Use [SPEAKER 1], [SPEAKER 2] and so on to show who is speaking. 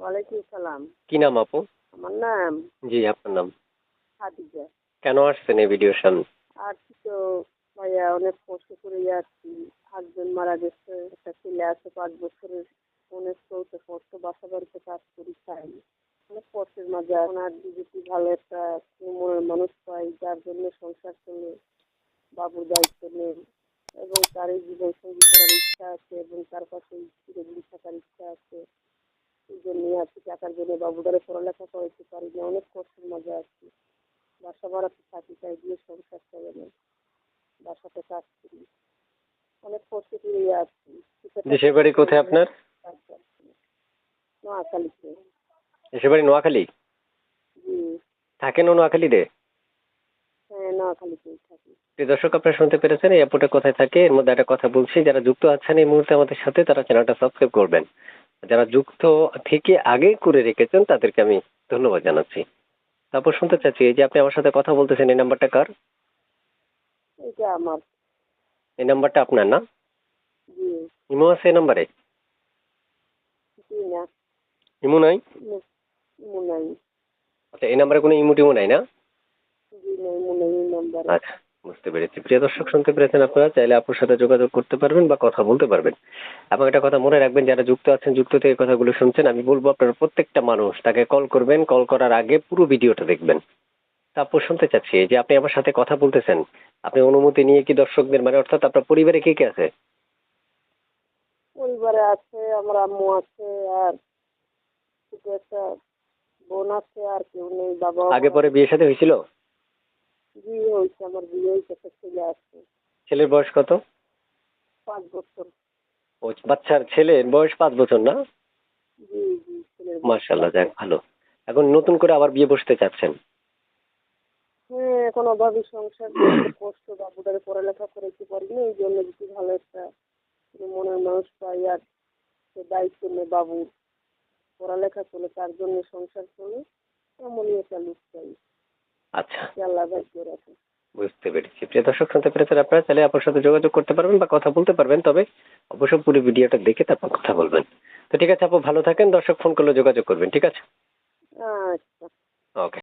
[SPEAKER 1] ওয়ালাইকুম সালাম।
[SPEAKER 2] কি নাম আপু?
[SPEAKER 1] আমার নাম
[SPEAKER 2] জি আপনার নাম?
[SPEAKER 1] খাদিজা।
[SPEAKER 2] কেন আসছেন এই ভিডিওর সামনে?
[SPEAKER 1] আর কি তো ভাইয়া অনেক কষ্ট করে যাচ্ছি হাজবেন্ড মারা গেছে একটা ছেলে আছে পাঁচ বছরের। অনেক চৌদ্দ কষ্ট বাসা বাড়িতে কাজ করি খাই অনেক কষ্টের মাঝে এখন আর যদি ভালো একটা মনের মানুষ পাই যার জন্য সংসার চলে বাবুর দায়িত্ব নেই এবং তার এই জীবন সঙ্গী করার ইচ্ছা আছে এবং তার পাশে চিরদিন থাকার ইচ্ছা আছে। এই জন্যই আছি টাকার জন্য। বাবুদারে পড়ালেখা করাইতে পারি না অনেক কষ্টের মাঝে আছি। বাসা ভাড়াতে থাকি তাই দিয়ে সংসার চলে না। বাসাতে কাজ করি অনেক কষ্ট করে আছি
[SPEAKER 2] দেশের বাড়ি কোথায় আপনার?
[SPEAKER 1] নোয়াখালীতে।
[SPEAKER 2] দেশের বাড়ি নোয়াখালী?
[SPEAKER 1] জি।
[SPEAKER 2] থাকেন নোয়াখালীতে?
[SPEAKER 1] হ্যাঁ
[SPEAKER 2] প্রিয় দর্শক আপনারা শুনতে পেরেছেন এই অ্যাপটা কোথায় থাকে এর মধ্যে একটা কথা বলছি। যারা যুক্ত আছেন এই মুহূর্তে আমাদের সাথে তারা চ্যানেলটা সাবস্ক্রাইব করবেন। যারা যুক্ত থেকে আগে করে রেখেছেন তাদেরকে আমি ধন্যবাদ জানাচ্ছি। তারপর শুনতে চাচ্ছি এই যে আপনি আমার সাথে কথা বলতেছেন এই নাম্বারটা কার?
[SPEAKER 1] এটা আমার।
[SPEAKER 2] এই নাম্বারটা আপনার না? ইমো আছে এই নাম্বারে? ইমো নাই?
[SPEAKER 1] ইমো নাই।
[SPEAKER 2] আচ্ছা এই নাম্বারে কোনো ইমো টিমো নাই না আচ্ছা। বুঝতে পেরেছি। প্রিয় দর্শক শুনতে পেরেছেন আপনারা? চাইলে আপুর সাথে যোগাযোগ করতে পারবেন বা কথা বলতে পারবেন। এবং একটা কথা মনে রাখবেন যারা যুক্ত আছেন যুক্ত থেকে কথাগুলো শুনছেন আমি বলব আপনারা প্রত্যেকটা মানুষ তাকে কল করবেন। কল করার আগে পুরো ভিডিওটা দেখবেন। তারপর শুনতে চাচ্ছি যে আপনি আমার সাথে কথা বলতেছেন আপনি অনুমতি নিয়ে কি দর্শকদের মানে অর্থাৎ আপনার পরিবারে কে কে আছে?
[SPEAKER 1] পরিবারে আছে আমার আম্মু আছে আর একটা বোন আছে আর কেউ নেই বাবা
[SPEAKER 2] আগে পরে বিয়ে সাথে হয়েছিল?
[SPEAKER 1] বিয়ে হয়েছে আমার বিয়ে হয়েছে একটা ছেলে আছে।
[SPEAKER 2] ছেলের বয়স কত?
[SPEAKER 1] পাঁচ বছর।
[SPEAKER 2] ও বাচ্চার ছেলের বয়স পাঁচ বছর না?
[SPEAKER 1] জি জি ছেলের বয়স
[SPEAKER 2] মার্শাল্লাহ যাক ভালো। এখন নতুন করে আবার বিয়ে বসতে চাচ্ছেন?
[SPEAKER 1] হ্যাঁ এখন অভাবী সংসার করতে কষ্ট বাবুটারে পড়ালেখা করাইতে পারি না এই জন্য যদি ভালো একটা মনের মানুষ পাই আর সে দায়িত্ব নেই বাবু পড়ালেখা চলে তার জন্য সংসার চলে এমনই একটা লোক চাই
[SPEAKER 2] আচ্ছা। বুঝতে পেরেছি। প্রিয় দর্শক শুনতে পেরেছেন আপনারা? তাহলে আপনার সাথে যোগাযোগ করতে পারবেন বা কথা বলতে পারবেন তবে অবশ্যই পুরো ভিডিওটা দেখে তারপর কথা বলবেন। তো ঠিক আছে আপু ভালো থাকেন। দর্শক ফোন করলে যোগাযোগ করবেন ঠিক আছে?
[SPEAKER 1] আচ্ছা।
[SPEAKER 2] ওকে।